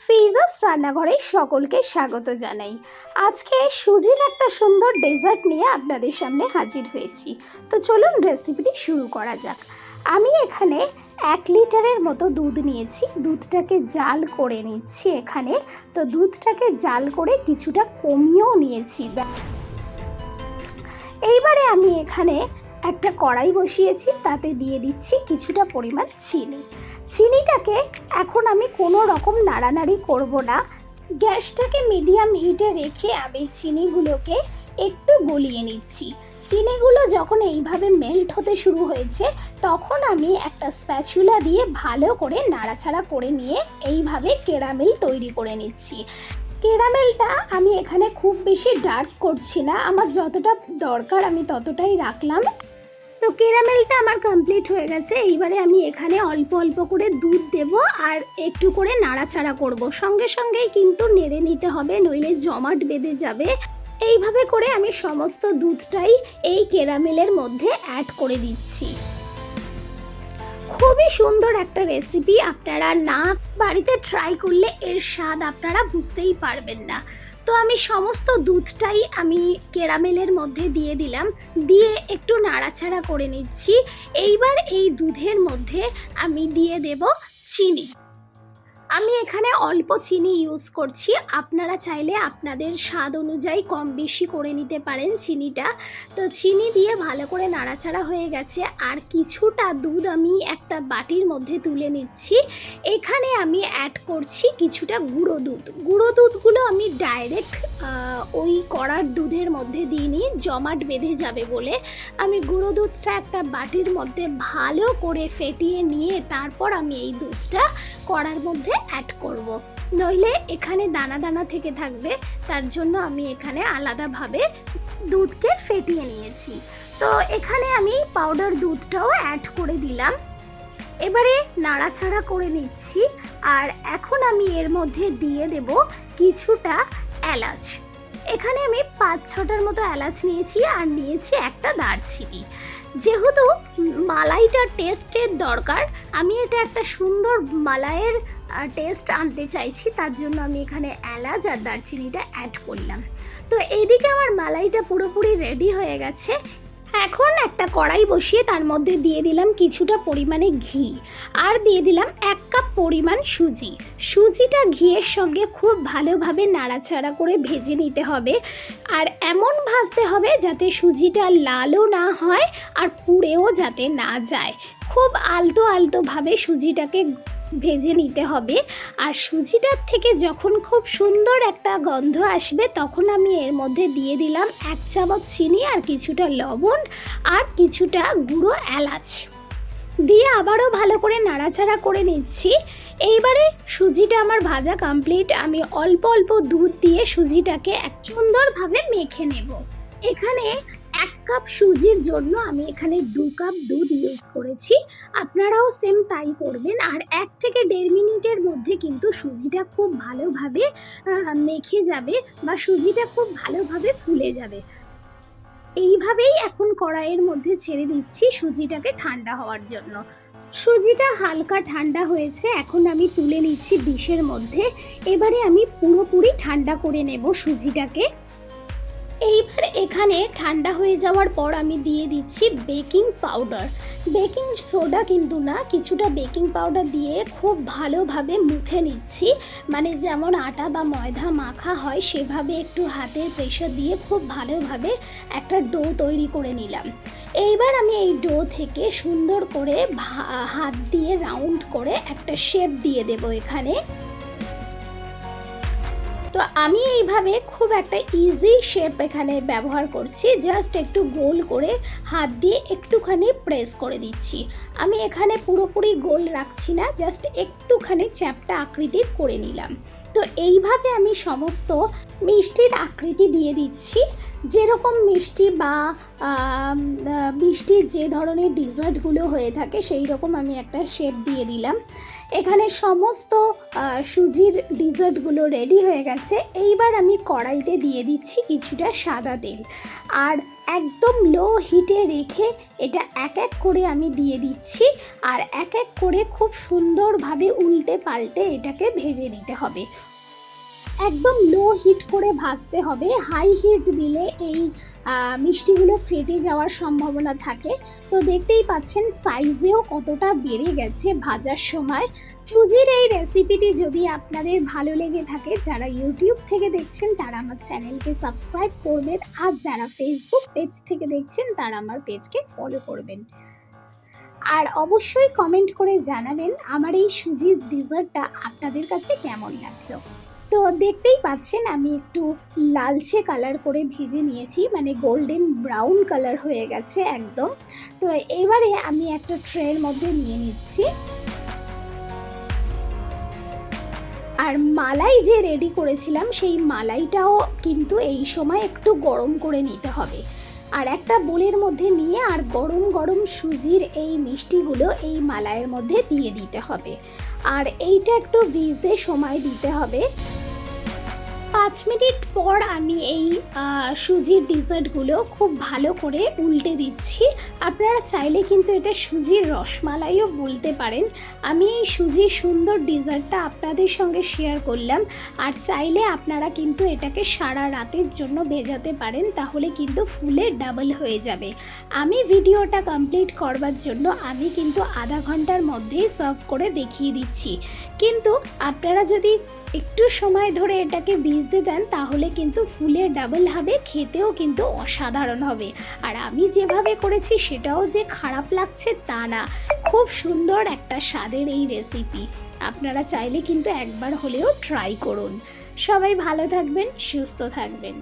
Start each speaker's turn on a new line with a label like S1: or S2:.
S1: ফিজাস রান্নাঘরে সকলকে স্বাগত জানাই। আজকে সুজির একটা সুন্দর ডেজার্ট নিয়ে আপনাদের সামনে হাজির হয়েছি। তো চলুন রেসিপিটি শুরু করা যাক। আমি এখানে এক লিটারের মতো দুধ নিয়েছি। দুধটাকে জাল করে নিচ্ছি এখানে। তো দুধটাকে জাল করে কিছুটা কমিয়েও নিয়েছি। এইবারে আমি এখানে একটা কড়াই বসিয়েছি, তাতে দিয়ে দিচ্ছি কিছুটা পরিমাণ চিনি। চিনিটাকে এখন আমি কোনো রকম নাড়ানাড়ি করব না। গ্যাসটাকে মিডিয়াম হিটে রেখে আমি চিনিগুলোকে একটু গলিয়ে নিচ্ছি। চিনিগুলো যখন এইভাবে মেল্ট হতে শুরু হয়েছে, তখন আমি একটা স্প্যাচুলা দিয়ে ভালো করে নাড়াচাড়া করে নিয়ে এইভাবে কেরামেল তৈরি করে নিচ্ছি। কেরামেলটা আমি এখানে খুব বেশি ডার্ক করছি না। আমার যতটা দরকার আমি ততটাই রাখলাম। তো কেরামেলটা আমার কমপ্লিট হয়ে গেছে। এইবারে আমি এখানে অল্প অল্প করে দুধ দেব আর একটু করে নাড়াচাড়া করব। সঙ্গে সঙ্গেই কিন্তু নেড়ে নিতে হবে, নইলে জমাট বেঁধে যাবে। এইভাবে করে আমি সমস্ত দুধটাই এই ক্যারামেলের মধ্যে অ্যাড করে দিচ্ছি। খুবই সুন্দর একটা রেসিপি আপনারা না বাড়িতে ট্রাই করলে এর স্বাদ আপনারা বুঝতেই পারবেন না। তো আমি সমস্ত দুধটাই আমি কেরামেলের মধ্যে দিয়ে দিলাম। দিয়ে একটু নাড়াচাড়া করে নিচ্ছি। এইবার এই দুধের মধ্যে আমি দিয়ে দেব চিনি। আমি এখানে অল্প চিনি ইউজ করছি। আপনারা চাইলে আপনাদের স্বাদ অনুযায়ী কম বেশি করে নিতে পারেন চিনিটা। তো চিনি দিয়ে ভালো করে নাড়াচাড়া হয়ে গেছে। আর কিছুটা দুধ আমি একটা বাটির মধ্যে তুলে নিচ্ছি। এখানে আমি অ্যাড করছি কিছুটা গুঁড়ো দুধ। গুঁড়ো দুধগুলো আমি ডাইরেক্ট ওই কড়ার দুধের মধ্যে দিইনি জমাট বেঁধে যাবে বলে। আমি গুঁড়ো দুধটা একটা বাটির মধ্যে ভালো করে ফেটিয়ে নিয়ে তারপর আমি এই দুধটা কড়ার মধ্যে অ্যাড করব। নইলে এখানে দানা দানা থেকে থাকবে, তার জন্য আমি এখানে আলাদাভাবে দুধকে ফেটিয়ে নিয়েছি। তো এখানে আমি পাউডার দুধটাও অ্যাড করে দিলাম। এবারে নাড়াচাড়া করে নিচ্ছি, আর এখন আমি এর মধ্যে দিয়ে দেব কিছুটা এলাচ। এখানে আমি পাঁচ ছটার মতো এলাচ নিয়েছি আর নিয়েছি একটা দারচিনি। যেহেতু মালাইটার টেস্টের দরকার, আমি এটা একটা সুন্দর মালাইয়ের টেস্ট আনতে চাইছি, তার জন্য আমি এখানে এলাচ আর দারচিনিটা অ্যাড করলাম। তো এইদিকে আমার মালাইটা পুরোপুরি রেডি হয়ে গেছে। এখন একটা কড়াই বসিয়ে তার মধ্যে দিয়ে দিলাম কিছুটা পরিমাণে ঘি। আর দিয়ে দিলাম এক কাপ পরিমাণ সুজি। সুজিটা ঘিয়ের সঙ্গে খুব ভালোভাবে নাড়াচাড়া করে ভেজে নিতে হবে। আর এমন ভাজতে হবে যাতে সুজিটা লালও না হয় আর পুড়েও যাতে না যায়। খুব আলতো আলতোভাবে সুজিটাকে ভেজে নিতে হবে। আর সুজিটার থেকে যখন খুব সুন্দর একটা গন্ধ আসবে, তখন আমি এর মধ্যে দিয়ে দিলাম এক চামচ চিনি আর কিছুটা লবণ আর কিছুটা গুঁড়ো এলাচ। দিয়ে আবারও ভালো করে নাড়াচাড়া করে নিচ্ছি। এইবারে সুজিটা আমার ভাজা কমপ্লিট আমি অল্প অল্প দুধ দিয়ে সুজিটাকে এক সুন্দরভাবে মেখে নেব। এখানে এক কাপ সুজির জন্য আমি এখানে দু কাপ দুধ ইউজ করেছি। আপনারাও সেম তাই করবেন। আর এক থেকে দেড় মিনিটের মধ্যে কিন্তু সুজিটা খুব ভালোভাবে মেখে যাবে বা সুজিটা খুব ভালোভাবে ফুলে যাবে। এইভাবেই এখন কড়াইয়ের মধ্যে ছেড়ে দিচ্ছি সুজিটাকে ঠান্ডা হওয়ার জন্য। সুজিটা হালকা ঠান্ডা হয়েছে, এখন আমি তুলে নিচ্ছি ডিশের মধ্যে। এবারে আমি পুরোপুরি ঠান্ডা করে নেব সুজিটাকে। এইবার এখানে ঠান্ডা হয়ে যাওয়ার পর আমি দিয়ে দিচ্ছি বেকিং পাউডার। বেকিং সোডা কিন্তু না, কিছুটা বেকিং পাউডার দিয়ে খুব ভালোভাবে মুথে নিচ্ছি। মানে যেমন আটা বা ময়দা মাখা হয়, সেভাবে একটু হাতের প্রেশার দিয়ে খুব ভালোভাবে একটা ডো তৈরি করে নিলাম। এইবার আমি এই ডো থেকে সুন্দর করে হাত দিয়ে রাউন্ড করে একটা শেপ দিয়ে দেব এখানে। তো আমি এইভাবে খুব একটা ইজি শেপ এখানে ব্যবহার করছি। জাস্ট একটু গোল করে হাত দিয়ে একটুখানি প্রেস করে দিচ্ছি। আমি এখানে পুরোপুরি গোল রাখছি না জাস্ট একটুখানি চ্যাপটা আকৃতির করে নিলাম। তো এইভাবে আমি সমস্ত মিষ্টির আকৃতি দিয়ে দিচ্ছি। যেরকম মিষ্টি বা মিষ্টির যে ধরনের ডিজার্টগুলো হয়ে থাকে সেই রকম আমি একটা শেপ দিয়ে দিলাম। এখানে সমস্ত সুজির ডিজার্টগুলো রেডি হয়ে গেছে। এইবার আমি কড়াইতে দিয়ে দিচ্ছি কিছুটা সাদা তেল। আর একদম লো হিটে রেখে এটা এক এক করে আমি দিয়ে দিচ্ছি আর এক এক করে খুব সুন্দরভাবে উল্টে পাল্টে এটাকে ভেজে নিতে হবে। একদম লো হিট করে ভাজতে হবে। হাই হিট দিলে এই মিষ্টিগুলো ফেটে যাওয়ার সম্ভাবনা থাকে। তো দেখতেই পাচ্ছেন সাইজেও কতটা বেড়ে গেছে ভাজার সময়। সুজির এই রেসিপিটি যদি আপনাদের ভালো লেগে থাকে, যারা ইউটিউব থেকে দেখছেন, তারা আমার চ্যানেলকে সাবস্ক্রাইব করবেন। আর যারা ফেসবুক পেজ থেকে দেখছেন, তারা আমার পেজকে ফলো করবেন। আর অবশ্যই কমেন্ট করে জানাবেন, আমার এই সুজির ডিজার্টটা আপনাদের কাছে কেমন লাগল? তো দেখতেই পাচ্ছেন, আমি একটু লালচে কালার করে ভেজে নিয়েছি মানে গোল্ডেন ব্রাউন কালার হয়ে গেছে একদম। তো এবারে আমি একটা ট্রের মধ্যে নিয়ে নিচ্ছি। আর মালাই যে রেডি করেছিলাম, সেই মালাইটাও কিন্তু এই সময় একটু গরম করে নিতে হবে। আর একটা বোলের মধ্যে নিয়ে আর গরম গরম সুজির এই মিষ্টিগুলো এই মালাইয়ের মধ্যে দিয়ে দিতে হবে। আর এইটা একটু ভিজতে সময় দিতে হবে। পাঁচ মিনিট পর আমি এই সুজির ডিজার্টগুলো খুব ভালো করে উল্টে দিচ্ছি। আপনারা চাইলে কিন্তু এটা সুজির রসমালাইও বলতে পারেন। আমি এই সুজির সুন্দর ডিজার্টটা আপনাদের সঙ্গে শেয়ার করলাম। আর চাইলে আপনারা কিন্তু এটাকে সারা রাতের জন্য ভেজাতে পারেন, তাহলে কিন্তু ফুলে ডাবল হয়ে যাবে। আমি ভিডিওটা কমপ্লিট করবার জন্য আমি কিন্তু আধা ঘণ্টার মধ্যেই সার্ভ করে দেখিয়ে দিচ্ছি। কিন্তু আপনারা যদি একটু সময় ধরে এটাকে ভিজতে দেন, তাহলে কিন্তু ফুলের ডাবল হবে, খেতেও কিন্তু অসাধারণ হবে। আর আমি যেভাবে করেছি, সেটাও যে খারাপ লাগছে তা না। খুব সুন্দর একটা স্বাদের এই রেসিপি আপনারা চাইলে কিন্তু একবার হলেও ট্রাই করুন। সবাই ভালো থাকবেন, সুস্থ থাকবেন।